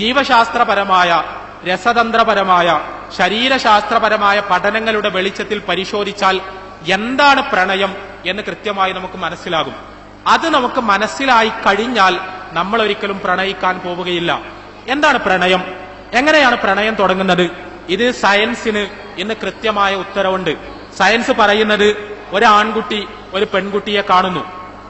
ജീവശാസ്ത്രപരമായ രസതന്ത്രപരമായ ശരീരശാസ്ത്രപരമായ പഠനങ്ങളുടെ വെളിച്ചത്തിൽ പരിശോധിച്ചാൽ എന്താണ് പ്രണയം എന്ന് കൃത്യമായി നമുക്ക് മനസ്സിലാകും. അത് നമുക്ക് മനസ്സിലായി കഴിഞ്ഞാൽ നമ്മൾ ഒരിക്കലും പ്രണയിക്കാൻ പോവുകയില്ല. എന്താണ് പ്രണയം? എങ്ങനെയാണ് പ്രണയം തുടങ്ങുന്നത്? ഇത് സയൻസിന് ഇന്ന് കൃത്യമായ ഉത്തരവുണ്ട്. സയൻസ് പറയുന്നത് ഒരു ആൺകുട്ടി ഒരു പെൺകുട്ടിയെ കാണുന്നു.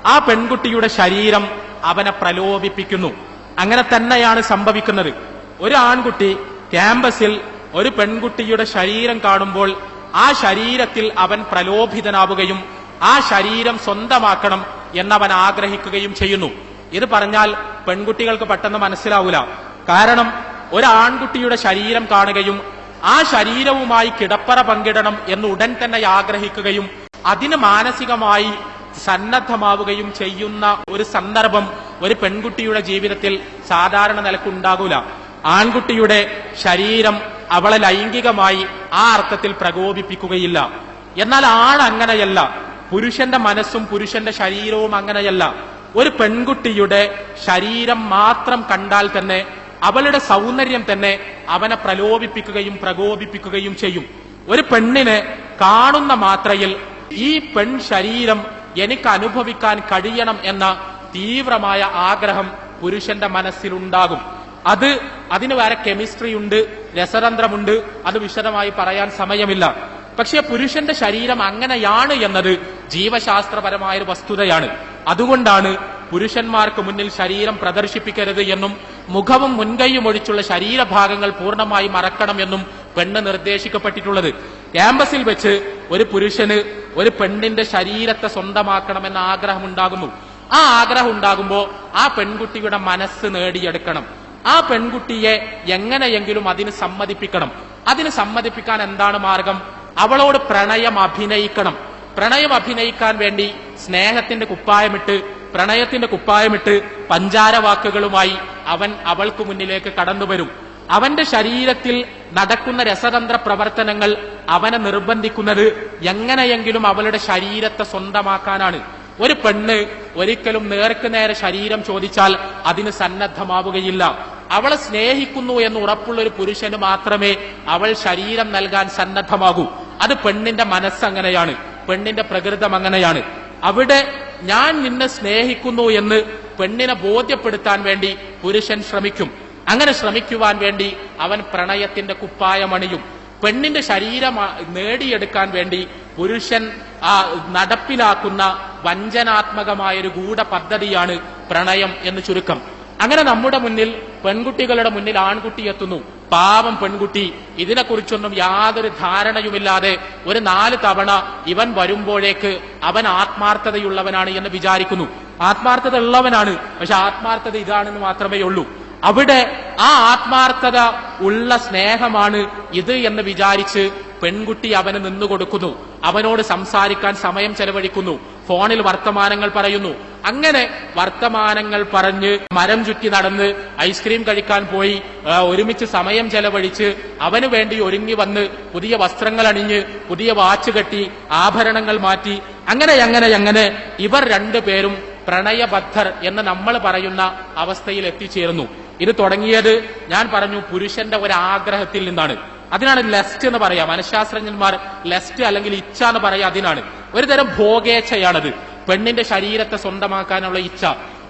ആ പെൺകുട്ടിയുടെ ശരീരം അവനെ പ്രലോഭിപ്പിക്കുന്നു. അങ്ങനെ തന്നെയാണ് സംഭവിക്കുന്നത്. ഒരു ആൺകുട്ടി ക്യാമ്പസിൽ ഒരു പെൺകുട്ടിയുടെ ശരീരം കാണുമ്പോൾ ആ ശരീരത്തിൽ അവൻ പ്രലോഭിതനാവുകയും ആ ശരീരം സ്വന്തമാക്കണം എന്നവൻ ആഗ്രഹിക്കുകയും ചെയ്യുന്നു. ഇത് പറഞ്ഞാൽ പെൺകുട്ടികൾക്ക് പെട്ടെന്ന് മനസ്സിലാവൂല. കാരണം ഒരു ആൺകുട്ടിയുടെ ശരീരം കാണുകയും ആ ശരീരവുമായി കിടപ്പറ പങ്കിടണം എന്ന് ഉടൻ തന്നെ ആഗ്രഹിക്കുകയും അതിന് മാനസികമായി സന്നദ്ധമാവുകയും ചെയ്യുന്ന ഒരു സന്ദർഭം ഒരു പെൺകുട്ടിയുടെ ജീവിതത്തിൽ സാധാരണ നിലക്കുണ്ടാകൂല. ആൺകുട്ടിയുടെ ശരീരം അവളെ ലൈംഗികമായി ആ അർത്ഥത്തിൽ പ്രകോപിപ്പിക്കുകയില്ല. എന്നാൽ ആൺ അങ്ങനെയല്ല. പുരുഷന്റെ മനസ്സും പുരുഷന്റെ ശരീരവും അങ്ങനെയല്ല. ഒരു പെൺകുട്ടിയുടെ ശരീരം മാത്രം കണ്ടാൽ തന്നെ അവളുടെ സൗന്ദര്യം തന്നെ അവനെ പ്രലോഭിപ്പിക്കുകയും പ്രകോപിപ്പിക്കുകയും ചെയ്യും. ഒരു പെണ്ണിനെ കാണുന്ന മാത്രയിൽ ഈ പെൺ ശരീരം എനിക്ക് അനുഭവിക്കാൻ കഴിയണം എന്ന തീവ്രമായ ആഗ്രഹം പുരുഷന്റെ മനസ്സിലുണ്ടാകും. അത് അതിന് വേറെ കെമിസ്ട്രി ഉണ്ട് രസതന്ത്രമുണ്ട് അത് വിശദമായി പറയാൻ സമയമില്ല. പക്ഷേ പുരുഷന്റെ ശരീരം അങ്ങനെയാണ് എന്നത് ജീവശാസ്ത്രപരമായ ഒരു വസ്തുതയാണ്. അതുകൊണ്ടാണ് പുരുഷന്മാർക്ക് മുന്നിൽ ശരീരം പ്രദർശിപ്പിക്കരുത് എന്നും മുഖവും മുൻകൈയും ഒഴിച്ചുള്ള ശരീരഭാഗങ്ങൾ പൂർണമായി മറക്കണം എന്നും പെണ്ണ് നിർദ്ദേശിക്കപ്പെട്ടിട്ടുള്ളത്. ക്യാമ്പസിൽ വെച്ച് ഒരു പുരുഷന് ഒരു പെണ്ണിന്റെ ശരീരത്തെ സ്വന്തമാക്കണമെന്ന ആഗ്രഹം ഉണ്ടാകുന്നു ആ ആഗ്രഹം ഉണ്ടാകുമ്പോൾ ആ പെൺകുട്ടിയുടെ മനസ്സ് നേടിയെടുക്കണം. ആ പെൺകുട്ടിയെ എങ്ങനെയെങ്കിലും അതിന് സമ്മതിപ്പിക്കണം. അതിന് സമ്മതിപ്പിക്കാൻ എന്താണ് മാർഗം? അവളോട് പ്രണയം അഭിനയിക്കണം. പ്രണയം അഭിനയിക്കാൻ വേണ്ടി സ്നേഹത്തിന്റെ കുപ്പായമിട്ട് പ്രണയത്തിന്റെ കുപ്പായമിട്ട് പഞ്ചാര വാക്കുകളുമായി അവൻ അവൾക്ക് മുന്നിലേക്ക് കടന്നു വരും. അവന്റെ ശരീരത്തിൽ നടക്കുന്ന രസതന്ത്ര പ്രവർത്തനങ്ങൾ അവനെ നിർബന്ധിക്കുന്നത് എങ്ങനെയെങ്കിലും അവളുടെ ശരീരത്തെ സ്വന്തമാക്കാനാണ്. ഒരു പെണ്ണ് ഒരിക്കലും നേർക്ക് നേരെ ശരീരം ചോദിച്ചാൽ അതിന് സന്നദ്ധമാവുകയില്ല. അവളെ സ്നേഹിക്കുന്നു എന്ന് ഉറപ്പുള്ള ഒരു പുരുഷന് മാത്രമേ അവൾ ശരീരം നൽകാൻ സന്നദ്ധമാകൂ. അത് പെണ്ണിന്റെ മനസ്സങ്ങനെയാണ്. പെണ്ണിന്റെ പ്രകൃതം അങ്ങനെയാണ്. അവിടെ ഞാൻ നിന്നെ സ്നേഹിക്കുന്നു എന്ന് പെണ്ണിനെ ബോധ്യപ്പെടുത്താൻ വേണ്ടി പുരുഷൻ ശ്രമിക്കും. അങ്ങനെ ശ്രമിക്കുവാൻ വേണ്ടി അവൻ പ്രണയത്തിന്റെ കുപ്പായമണിയും പെണ്ണിന്റെ ശരീരം നേടിയെടുക്കാൻ വേണ്ടി പുരുഷൻ ആ നടപ്പിലാക്കുന്ന വഞ്ചനാത്മകമായ ഒരു ഗൂഢ പദ്ധതിയാണ് പ്രണയം എന്ന് ചുരുക്കം. അങ്ങനെ നമ്മുടെ മുന്നിൽ പെൺകുട്ടികളുടെ മുന്നിൽ ആൺകുട്ടി എത്തുന്നു. പാവം പെൺകുട്ടി. ഇതിനെക്കുറിച്ചൊന്നും യാതൊരു ധാരണയുമില്ലാതെ ഒരു നാല് തവണ ഇവൻ വരുമ്പോഴേക്ക് അവൻ ആത്മാർത്ഥതയുള്ളവനാണ് എന്ന് വിചാരിക്കുന്നു. ആത്മാർത്ഥത ഉള്ളവനാണ്. പക്ഷെ ആത്മാർത്ഥത ഇതാണെന്ന് മാത്രമേ ഉള്ളൂ. അവിടെ ആ ആത്മാർത്ഥത ഉള്ള സ്നേഹമാണ് ഇത് എന്ന് വിചാരിച്ച് പെൺകുട്ടി അവന് നിന്നുകൊടുക്കുന്നു. അവനോട് സംസാരിക്കാൻ സമയം ചെലവഴിക്കുന്നു. ഫോണിൽ വർത്തമാനങ്ങൾ പറയുന്നു. അങ്ങനെ വർത്തമാനങ്ങൾ പറഞ്ഞ് മരം ചുറ്റി നടന്ന് ഐസ്ക്രീം കഴിക്കാൻ പോയി. ഒരുമിച്ച് സമയം ചെലവഴിച്ച് അവന് വേണ്ടി ഒരുങ്ങി വന്ന് പുതിയ വസ്ത്രങ്ങൾ അണിഞ്ഞ് പുതിയ വാച്ച് കെട്ടി ആഭരണങ്ങൾ മാറ്റി. അങ്ങനെ അങ്ങനെ അങ്ങനെ ഇവർ രണ്ടുപേരും പ്രണയബദ്ധർ എന്ന് നമ്മൾ പറയുന്ന അവസ്ഥയിൽ എത്തിച്ചേർന്നു ഇത് തുടങ്ങിയത് ഞാൻ പറഞ്ഞു പുരുഷന്റെ ഒരു ആഗ്രഹത്തിൽ നിന്നാണ്. അതിനാണ് ലെസ്റ്റ് എന്ന് പറയാ. മനഃശാസ്ത്രജ്ഞന്മാർ ലെസ്റ്റ് അല്ലെങ്കിൽ ഇച്ഛ എന്ന് പറയാ അതിനാണ്. ഒരു തരം ഭോഗേച്ഛയാണത്. പെണ്ണിന്റെ ശരീരത്തെ സ്വന്തമാക്കാനുള്ള ഇച്ഛ.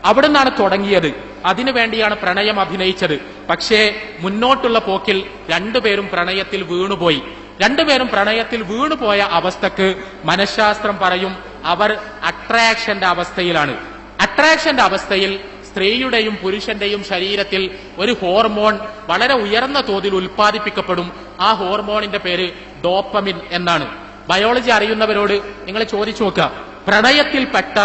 അവിടെ നിന്നാണ് തുടങ്ങിയത്. അതിനു വേണ്ടിയാണ് പ്രണയം അഭിനയിച്ചത്. പക്ഷേ മുന്നോട്ടുള്ള പോക്കിൽ രണ്ടുപേരും പ്രണയത്തിൽ വീണുപോയി. രണ്ടുപേരും പ്രണയത്തിൽ വീണുപോയ അവസ്ഥക്ക് മനഃശാസ്ത്രം പറയും അവർ അട്രാക്ഷന്റെ അവസ്ഥയിലാണ്. അട്രാക്ഷന്റെ അവസ്ഥയിൽ സ്ത്രീയുടെയും പുരുഷന്റെയും ശരീരത്തിൽ ഒരു ഹോർമോൺ വളരെ ഉയർന്ന തോതിൽ ഉൽപ്പാദിപ്പിക്കപ്പെടും. ആ ഹോർമോണിന്റെ പേര് ഡോപ്പമിൻ എന്നാണ്. ബയോളജി അറിയുന്നവരോട് നിങ്ങൾ ചോദിച്ചു നോക്കുക. പ്രണയത്തിൽപ്പെട്ട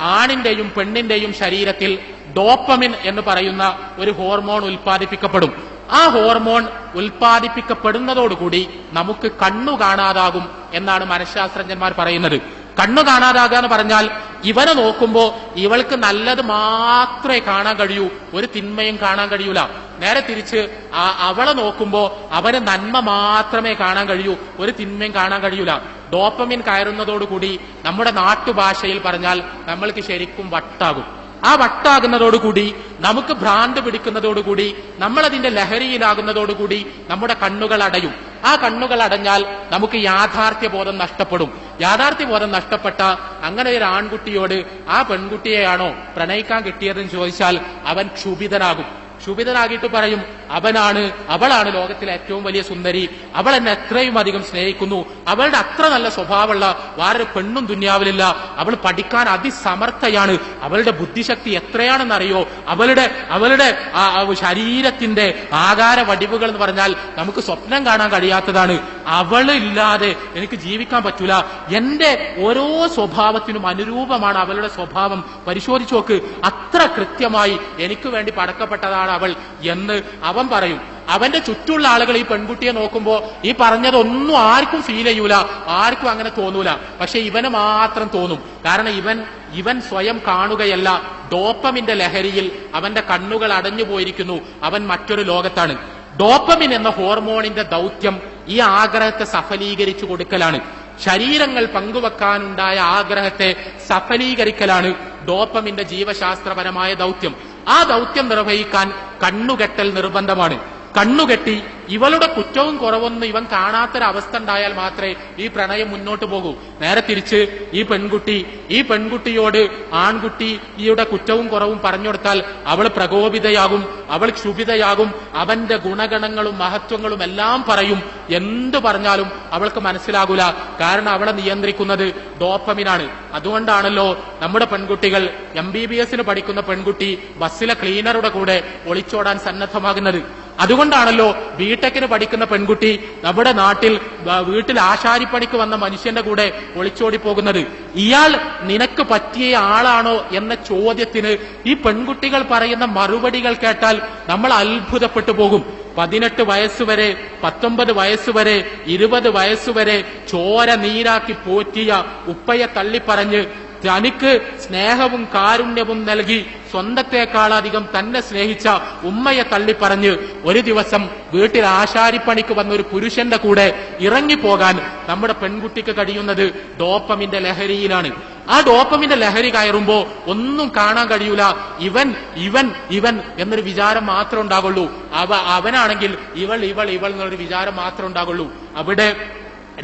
ആണിന്റെയും പെണ്ണിന്റെയും ശരീരത്തിൽ ഡോപ്പമിൻ എന്ന് പറയുന്ന ഒരു ഹോർമോൺ ഉൽപ്പാദിപ്പിക്കപ്പെടും. ആ ഹോർമോൺ ഉൽപ്പാദിപ്പിക്കപ്പെടുന്നതോടുകൂടി നമുക്ക് കണ്ണു കാണാതാകും എന്നാണ് മനഃശാസ്ത്രജ്ഞന്മാർ പറയുന്നത്. കണ്ണു കാണാതാകുക എന്ന് പറഞ്ഞാൽ ഇവനെ നോക്കുമ്പോ ഇവൾക്ക് നല്ലത് മാത്രമേ കാണാൻ കഴിയൂ. ഒരു തിന്മയും കാണാൻ കഴിയൂല. നേരെ തിരിച്ച് ആ- അവളെ നോക്കുമ്പോ അവന് നന്മ മാത്രമേ കാണാൻ കഴിയൂ. ഒരു തിന്മയും കാണാൻ കഴിയൂല. ഡോപ്പമിൻ കയറുന്നതോടുകൂടി നമ്മുടെ നാട്ടുഭാഷയിൽ പറഞ്ഞാൽ നമ്മൾക്ക് ശരിക്കും വട്ടാകും. ആ വട്ടാകുന്നതോടുകൂടി നമുക്ക് ഭ്രാന്ത് പിടിക്കുന്നതോടുകൂടി നമ്മളതിന്റെ ലഹരിയിലാകുന്നതോടുകൂടി നമ്മുടെ കണ്ണുകൾ അടയും. ആ കണ്ണുകൾ അടഞ്ഞാൽ നമുക്ക് യാഥാർത്ഥ്യബോധം നഷ്ടപ്പെടും. യാഥാർത്ഥ്യ ബോധം നഷ്ടപ്പെട്ട അങ്ങനെ ഒരു ആൺകുട്ടിയോട് ആ പെൺകുട്ടിയെയാണോ പ്രണയിക്കാൻ കിട്ടിയതെന്ന് ചോദിച്ചാൽ അവൻ ക്ഷുഭിതനാകും. ക്ഷുഭിതനാകിയിട്ട് പറയും അവനാണ് അവളാണ് ലോകത്തിലെ ഏറ്റവും വലിയ സുന്ദരി. അവൾ എന്നെ എത്രയും അധികം സ്നേഹിക്കുന്നു. അവളുടെ അത്ര നല്ല സ്വഭാവമുള്ള വേറൊരു പെണ്ണും ദുന്യാവിലില്ല. അവൾ പഠിക്കാൻ അതിസമർത്ഥയാണ്. അവളുടെ ബുദ്ധിശക്തി എത്രയാണെന്നറിയോ? അവളുടെ അവളുടെ ശരീരത്തിന്റെ ആകാര വടിവുകൾ എന്ന് പറഞ്ഞാൽ നമുക്ക് സ്വപ്നം കാണാൻ കഴിയാത്തതാണ്. അവൾ ഇല്ലാതെ എനിക്ക് ജീവിക്കാൻ പറ്റൂല. എന്റെ ഓരോ സ്വഭാവത്തിനും അനുരൂപമാണ് അവളുടെ സ്വഭാവം. പരിശോധിച്ചു നോക്ക്. അത്ര കൃത്യമായി എനിക്ക് വേണ്ടി പടക്കപ്പെട്ടതാണ് അവൾ എന്ന് അവൻ പറയും. അവന്റെ ചുറ്റുള്ള ആളുകൾ ഈ പെൺകുട്ടിയെ നോക്കുമ്പോ ഈ പറഞ്ഞതൊന്നും ആർക്കും ഫീൽ ചെയ്യൂല. ആർക്കും അങ്ങനെ തോന്നൂല. പക്ഷെ ഇവന് മാത്രം തോന്നും. കാരണം ഇവൻ ഇവൻ സ്വയം കാണുകയല്ല. ഡോപ്പമിന്റെ ലഹരിയിൽ അവന്റെ കണ്ണുകൾ അടഞ്ഞു പോയിരിക്കുന്നു അവൻ മറ്റൊരു ലോകത്താണ്. ഡോപ്പമിൻ എന്ന ഹോർമോണിന്റെ ദൗത്യം ഈ ആഗ്രഹത്തെ സഫലീകരിച്ചു കൊടുക്കലാണ്. ശരീരങ്ങൾ പങ്കുവെക്കാനുണ്ടായ ആഗ്രഹത്തെ സഫലീകരിക്കലാണ് ഡോപ്പമിന്റെ ജീവശാസ്ത്രപരമായ ദൗത്യം. ആ ദൗത്യം നിർവഹിക്കാൻ കണ്ണുകെട്ടൽ നിർബന്ധമാണ്. കണ്ണുകെട്ടി ഇവളുടെ കുറ്റവും കുറവൊന്നും ഇവൻ കാണാത്തൊരവസ്ഥ ഉണ്ടായാൽ മാത്രമേ ഈ പ്രണയം മുന്നോട്ട് പോകൂ. നേരെ തിരിച്ച് ഈ പെൺകുട്ടി ഈ പെൺകുട്ടിയോട് ആൺകുട്ടി ഈയുടെ കുറ്റവും കുറവും പറഞ്ഞു കൊടുത്താൽ അവൾ പ്രകോപിതയാകും അവൾ ക്ഷുഭിതയാകും അവന്റെ ഗുണഗണങ്ങളും മഹത്വങ്ങളും എല്ലാം പറയും. എന്തു പറഞ്ഞാലും അവൾക്ക് മനസ്സിലാകൂല. കാരണം അവളെ നിയന്ത്രിക്കുന്നത് ഡോപ്പമിനാണ്. അതുകൊണ്ടാണല്ലോ നമ്മുടെ പെൺകുട്ടികൾ എം ബി ബി എസിന് പഠിക്കുന്ന പെൺകുട്ടി ബസ്സിലെ ക്ലീനറുടെ കൂടെ ഒളിച്ചോടാൻ സന്നദ്ധമാകുന്നത്. അതുകൊണ്ടാണല്ലോ ബിടെക്കിന് പഠിക്കുന്ന പെൺകുട്ടി നമ്മുടെ നാട്ടിൽ വീട്ടിൽ ആശാരിപ്പണിക്ക് വന്ന മനുഷ്യന്റെ കൂടെ ഒളിച്ചോടി പോകുന്നത്. ഇയാൾ നിനക്ക് പറ്റിയ ആളാണോ എന്ന ചോദ്യത്തിന് ഈ പെൺകുട്ടികൾ പറയുന്ന മറുപടികൾ കേട്ടാൽ നമ്മൾ അത്ഭുതപ്പെട്ടു പോകും. പതിനെട്ട് വയസ്സുവരെ പത്തൊമ്പത് വയസ്സുവരെ ഇരുപത് വയസ്സുവരെ ചോര നീരാക്കി പോറ്റിയ ഉപ്പയെ തള്ളിപ്പറഞ്ഞ് തനിക്ക് സ്നേഹവും കാരുണ്യവും നൽകി സ്വന്തത്തെക്കാളധികം തന്നെ സ്നേഹിച്ച ഉമ്മയെ തള്ളിപ്പറഞ്ഞ് ഒരു ദിവസം വീട്ടിൽ ആശാരിപ്പണിക്ക് വന്ന ഒരു പുരുഷന്റെ കൂടെ ഇറങ്ങിപ്പോകാൻ നമ്മുടെ പെൺകുട്ടിക്ക് കഴിയുന്നത് ഡോപ്പമിന്റെ ലഹരിയിലാണ്. ആ ഡോപ്പമിന്റെ ലഹരി കയറുമ്പോ ഒന്നും കാണാൻ കഴിയൂല. ഇവൻ ഇവൻ ഇവൻ എന്നൊരു വിചാരം മാത്രം ഉണ്ടാകുള്ളൂ അവ അവനാണെങ്കിൽ ഇവൾ ഇവൾ ഇവൾ എന്നൊരു വിചാരം മാത്രം ഉണ്ടാകുള്ളൂ അവിടെ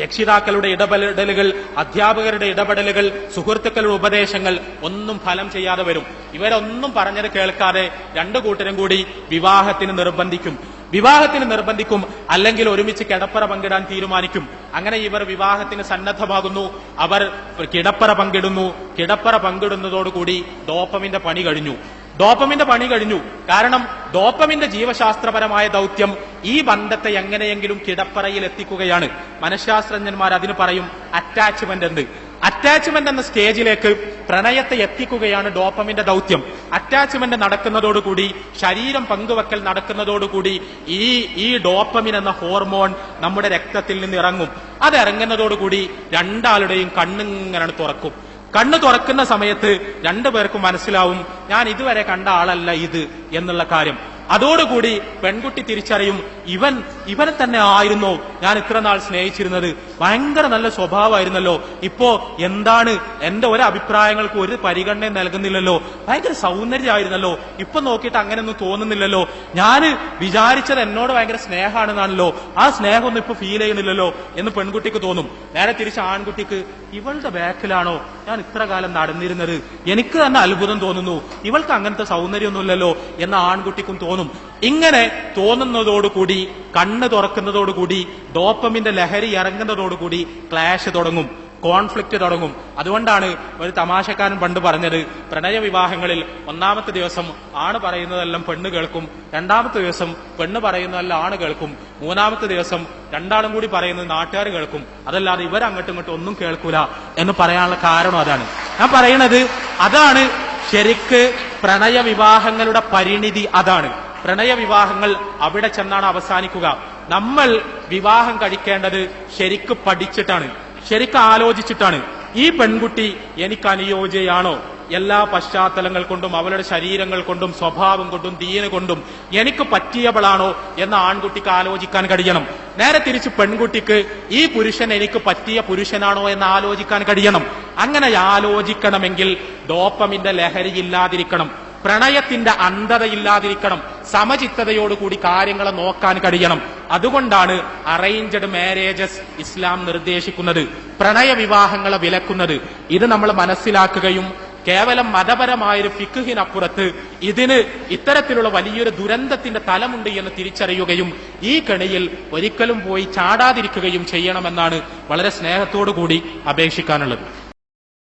രക്ഷിതാക്കളുടെ ഇടപെടലുകൾ അധ്യാപകരുടെ ഇടപെടലുകൾ സുഹൃത്തുക്കളുടെ ഉപദേശങ്ങൾ ഒന്നും ഫലം ചെയ്യാതെ വരും. ഇവരൊന്നും പറഞ്ഞത് കേൾക്കാതെ രണ്ടു കൂട്ടരും കൂടി വിവാഹത്തിന് നിർബന്ധിക്കും. വിവാഹത്തിന് നിർബന്ധിക്കും അല്ലെങ്കിൽ ഒരുമിച്ച് കിടപ്പറ പങ്കിടാൻ തീരുമാനിക്കും. അങ്ങനെ ഇവർ വിവാഹത്തിന് സന്നദ്ധമാകുന്നു. അവർ കിടപ്പറ പങ്കിടുന്നു. കിടപ്പറ പങ്കിടുന്നതോടുകൂടി ഡോപ്പമിന്റെ പണി കഴിഞ്ഞു. ഡോപ്പമിന്റെ പണി കഴിഞ്ഞു. കാരണം ഡോപ്പമിന്റെ ജീവശാസ്ത്രപരമായ ദൗത്യം ഈ ബന്ധത്തെ എങ്ങനെയെങ്കിലും കിടപ്പറയിൽ എത്തിക്കുകയാണ്. മനഃശാസ്ത്രജ്ഞന്മാർ അതിന് പറയും അറ്റാച്ച്മെന്റ് എന്ന് അറ്റാച്ച്മെന്റ് എന്ന സ്റ്റേജിലേക്ക് പ്രണയത്തെ എത്തിക്കുകയാണ് ഡോപ്പമിന്റെ ദൗത്യം. അറ്റാച്ച്മെന്റ് നടക്കുന്നതോടുകൂടി ശരീരം പങ്കുവെക്കൽ നടക്കുന്നതോടുകൂടി ഈ ഈ ഡോപ്പമിൻ എന്ന ഹോർമോൺ നമ്മുടെ രക്തത്തിൽ നിന്ന് ഇറങ്ങും. അത് ഇറങ്ങുന്നതോടുകൂടി രണ്ടാളുടെയും കണ്ണിങ്ങനെ തുറക്കും. കണ്ണ് തുറക്കുന്ന സമയത്ത് രണ്ടുപേർക്കും മനസ്സിലാവും ഞാൻ ഇതുവരെ കണ്ട ആളല്ല ഇത് എന്നുള്ള കാര്യം. അതോടുകൂടി പെൺകുട്ടി തിരിച്ചറിയും ഇവൻ ഇവനെ തന്നെ ആയിരുന്നോ ഞാൻ ഇത്ര നാൾ സ്നേഹിച്ചിരുന്നത്. ഭയങ്കര നല്ല സ്വഭാവമായിരുന്നല്ലോ. ഇപ്പോ എന്താണ്? എന്റെ ഒരു അഭിപ്രായങ്ങൾക്ക് ഒരു പരിഗണന നൽകുന്നില്ലല്ലോ. ഭയങ്കര സൗന്ദര്യമായിരുന്നല്ലോ. ഇപ്പൊ നോക്കിയിട്ട് അങ്ങനെയൊന്നും തോന്നുന്നില്ലല്ലോ. ഞാൻ വിചാരിച്ചത് എന്നോട് ഭയങ്കര സ്നേഹമാണെന്നാണല്ലോ. ആ സ്നേഹമൊന്നും ഇപ്പൊ ഫീൽ ചെയ്യുന്നില്ലല്ലോ എന്ന് പെൺകുട്ടിക്ക് തോന്നും. നേരെ തിരിച്ച് ആൺകുട്ടിക്ക് ഇവളുടെ ബാക്കിലാണോ ഞാൻ ഇത്ര കാലം നടന്നിരുന്നത്? എനിക്ക് തന്നെ അത്ഭുതം തോന്നുന്നു. ഇവൾക്ക് അങ്ങനത്തെ സൗന്ദര്യമൊന്നുമില്ലല്ലോ എന്ന് ആൺകുട്ടിക്കും തോന്നും. ഇങ്ങനെ തോന്നുന്നതോടുകൂടി കണ്ണ് തുറക്കുന്നതോടുകൂടി ഡോപ്പമിന്റെ ലഹരി ഇറങ്ങുന്നതോടുകൂടി ക്ലാഷ് തുടങ്ങും കോൺഫ്ലിക്റ്റ് തുടങ്ങും. അതുകൊണ്ടാണ് ഒരു തമാശക്കാരൻ പണ്ട് പറഞ്ഞത് പ്രണയ വിവാഹങ്ങളിൽ ഒന്നാമത്തെ ദിവസം ആണ് പറയുന്നതെല്ലാം പെണ്ണ് കേൾക്കും രണ്ടാമത്തെ ദിവസം പെണ്ണ് പറയുന്നതെല്ലാം ആണ് കേൾക്കും മൂന്നാമത്തെ ദിവസം രണ്ടാളും കൂടി പറയുന്നത് നാട്ടുകാർ കേൾക്കും. അതല്ലാതെ ഇവരങ്ങോട്ടും ഇങ്ങോട്ടും ഒന്നും കേൾക്കൂല എന്ന് പറയാനുള്ള കാരണം അതാണ്. ഞാൻ പറയണത് അതാണ് ശരിക്ക് പ്രണയ വിവാഹങ്ങളുടെ പരിണിതി അതാണ്. പ്രണയ വിവാഹങ്ങൾ അവിടെ ചെന്നാണ് അവസാനിക്കുക. നമ്മൾ വിവാഹം കഴിക്കേണ്ടത് ശരിക്ക് പഠിച്ചിട്ടാണ് ശരിക്ക് ആലോചിച്ചിട്ടാണ്. ഈ പെൺകുട്ടി എനിക്ക് അനുയോജ്യയാണോ? എല്ലാ പശ്ചാത്തലങ്ങൾ കൊണ്ടും അവളുടെ ശരീരങ്ങൾ കൊണ്ടും സ്വഭാവം കൊണ്ടും ദീന കൊണ്ടും എനിക്ക് പറ്റിയവളാണോ എന്ന് ആൺകുട്ടിക്ക് ആലോചിക്കാൻ കഴിയണം. നേരെ തിരിച്ച് പെൺകുട്ടിക്ക് ഈ പുരുഷൻ എനിക്ക് പറ്റിയ പുരുഷനാണോ എന്ന് ആലോചിക്കാൻ കഴിയണം. അങ്ങനെ ആലോചിക്കണമെങ്കിൽ ഡോപ്പമിന്റെ ലഹരി ഇല്ലാതിരിക്കണം. പ്രണയത്തിന്റെ അന്ധതയില്ലാതിരിക്കണം. സമചിത്തതയോടുകൂടി കാര്യങ്ങളെ നോക്കാൻ കഴിയണം. അതുകൊണ്ടാണ് അറേഞ്ച്ഡ് മാരേജസ് ഇസ്ലാം നിർദ്ദേശിക്കുന്നത്. പ്രണയ വിവാഹങ്ങളെ വിലക്കുന്നത്. ഇത് നമ്മൾ മനസ്സിലാക്കുകയും കേവലം മതപരമായൊരു ഫിക്കുഹിനപ്പുറത്ത് ഇതിന് ഇത്തരത്തിലുള്ള വലിയൊരു ദുരന്തത്തിന്റെ തലമുണ്ട് എന്ന് തിരിച്ചറിയുകയും ഈ കെണിയിൽ ഒരിക്കലും പോയി ചാടാതിരിക്കുകയും ചെയ്യണമെന്നാണ് വളരെ സ്നേഹത്തോടു കൂടി അപേക്ഷിക്കാനുള്ളത്.